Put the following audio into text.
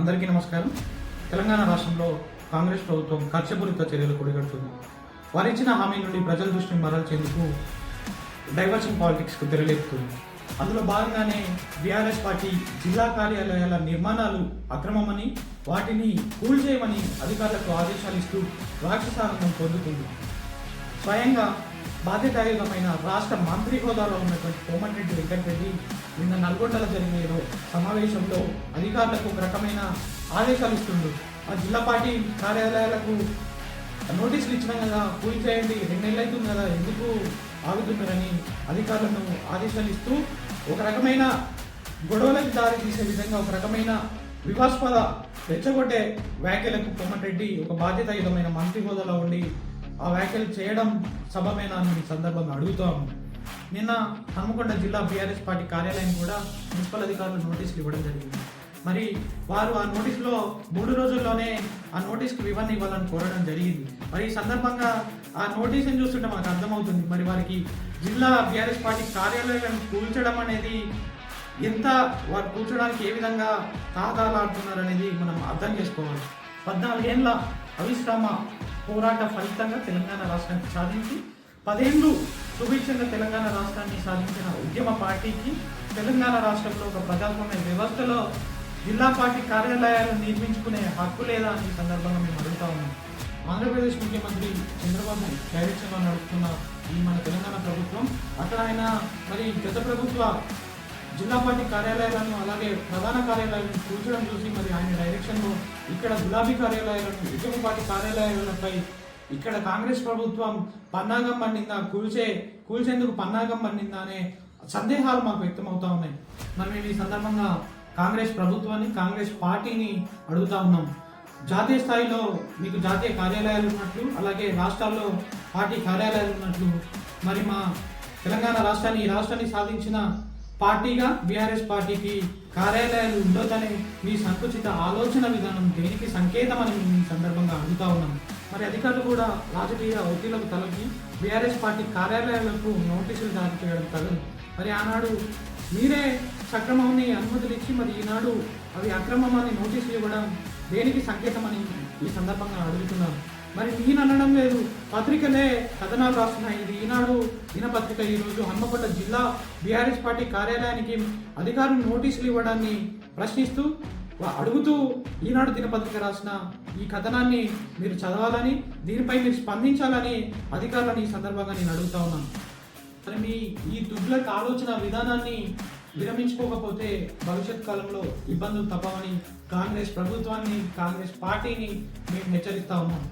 అందరికీ నమస్కారం. తెలంగాణ రాష్ట్రంలో కాంగ్రెస్ ప్రభుత్వం కక్షపూరిత చర్యలు కొడిగడుతుంది. వారిచ్చిన హామీ నుండి ప్రజల దృష్టిని మరల్చేందుకు డైవర్షన్ పాలిటిక్స్కు తెరలేపుతుంది. అందులో భాగంగానే బీఆర్ఎస్ పార్టీ జిల్లా కార్యాలయాల నిర్మాణాలు అక్రమమని వాటిని కూల్చేయమని అధికారులకు ఆదేశాలు ఇస్తూ రాక్షసాలను పొందుతుంది. స్వయంగా బాధ్యతాయుతమైన రాష్ట్ర మంత్రి హోదాలో ఉన్నటువంటి కోమటిరెడ్డి వెంకటరెడ్డి నిన్న నల్గొండలో జరిగిన సమావేశంలో అధికారులకు ఒక రకమైన ఆదేశాలు ఇస్తుండు. ఆ జిల్లా పార్టీ కార్యాలయాలకు నోటీసులు ఇచ్చినా కదా పూజ చేయండి రెండు నెలలు అవుతుంది కదా ఎందుకు ఆగుతున్నారని అధికారులను ఆదేశాలు ఇస్తూ ఒక రకమైన గొడవలకు దారి తీసే విధంగా ఒక రకమైన వివాస్పద రెచ్చగొట్టే వ్యాఖ్యలకు కోమటిరెడ్డి ఒక బాధ్యతాయుతమైన మంత్రి హోదాలో ఉండి ఆ వ్యాఖ్యలు చేయడం సభమేనా అని సందర్భంగా అడుగుతాము నిన్న హనుమకొండ జిల్లా బీఆర్ఎస్ పార్టీ కార్యాలయం కూడా మున్సిపల్ అధికారులు నోటీసులు ఇవ్వడం జరిగింది. మరి వారు ఆ నోటీసులో మూడు రోజుల్లోనే ఆ నోటీస్కి వివరణ ఇవ్వాలని కోరడం జరిగింది. మరి ఈ సందర్భంగా ఆ నోటీసుని చూస్తుంటే మనకు అర్థమవుతుంది. మరి వారికి జిల్లా బీఆర్ఎస్ పార్టీ కార్యాలయాలను కూల్చడం అనేది ఎంత వారు కూర్చోడానికి ఏ విధంగా తాతాలాడుతున్నారు అనేది మనం అర్థం చేసుకోవాలి. పద్నాలుగేళ్ళ అవిశ్రామ పోరాట ఫలితంగా తెలంగాణ రాష్ట్రాన్ని సాధించి పదేళ్ళు సుభిక్షంగా తెలంగాణ రాష్ట్రాన్ని సాధించిన ఉద్యమ పార్టీకి తెలంగాణ రాష్ట్రంలో ఒక ప్రజాస్వామ్య వ్యవస్థలో జిల్లా పార్టీ కార్యాలయాలు నిర్మించుకునే హక్కు లేదా అనే సందర్భంగా మేము అడుగుతా ఉన్నాం. ఆంధ్రప్రదేశ్ ముఖ్యమంత్రి చంద్రబాబు డైరెక్షన్లో నడుపుతున్న ఈ మన తెలంగాణ ప్రభుత్వం అక్కడ ఆయన మరి గత ప్రభుత్వ జిల్లా పార్టీ కార్యాలయాలను అలాగే ప్రధాన కార్యాలయాలను కూర్చడం చూసి మరి ఆయన డైరెక్షన్లో ఇక్కడ గులాబీ కార్యాలయాలను విజయం పార్టీ కార్యాలయాలపై ఇక్కడ కాంగ్రెస్ ప్రభుత్వం పన్నాగం పండిందా కూల్చే కూల్చేందుకు పన్నాగం పండిందా అనే సందేహాలు మాకు వ్యక్తమవుతా ఉన్నాయి. మరి మేము ఈ సందర్భంగా కాంగ్రెస్ ప్రభుత్వాన్ని కాంగ్రెస్ పార్టీని అడుగుతా ఉన్నాం. జాతీయ స్థాయిలో మీకు జాతీయ కార్యాలయాలు ఉన్నట్లు అలాగే రాష్ట్రాల్లో పార్టీ కార్యాలయాలు ఉన్నట్లు మరి మా తెలంగాణ రాష్ట్రాన్ని ఈ రాష్ట్రాన్ని సాధించిన పార్టీగా బీఆర్ఎస్ పార్టీకి కార్యాలయాలు ఉండొద్దనే మీ సంకుచిత ఆలోచన విధానం దేనికి సంకేతం అని మేము ఈ సందర్భంగా అడుగుతా ఉన్నాం మరి అధికారులు కూడా రాజకీయ ఒత్తిళ్ళకు తలకి బీఆర్ఎస్ పార్టీ కార్యాలయాలకు నోటీసులు జారీ చేయడం తగదు. మరి ఆనాడు మీరే సక్రమాన్ని అనుమతులు ఇచ్చి మరి ఈనాడు అవి అక్రమం అని నోటీసులు ఇవ్వడం దేనికి సంకేతమని ఈ సందర్భంగా అడుగుతున్నారు. మరి నేను అనడం లేదు. పత్రికలే కథనాలు రాస్తున్నాయి. ఇది ఈనాడు దినపత్రిక ఈరోజు హన్మకొండ జిల్లా బీఆర్ఎస్ పార్టీ కార్యాలయానికి అధికారులు నోటీసులు ఇవ్వడాన్ని ప్రశ్నిస్తూ అడుగుతూ ఈనాడు దినపత్రిక రాసిన ఈ కథనాన్ని మీరు చదవాలని దీనిపై మీరు స్పందించాలని అధికారులను ఈ సందర్భంగా నేను అడుగుతా ఉన్నాను. మరి మీ ఈ దుగ్లక్ ఆలోచన విధానాన్ని విరమించుకోకపోతే భవిష్యత్ కాలంలో ఇబ్బందులు తప్పవని కాంగ్రెస్ ప్రభుత్వాన్ని కాంగ్రెస్ పార్టీని మేము హెచ్చరిస్తా ఉన్నాం.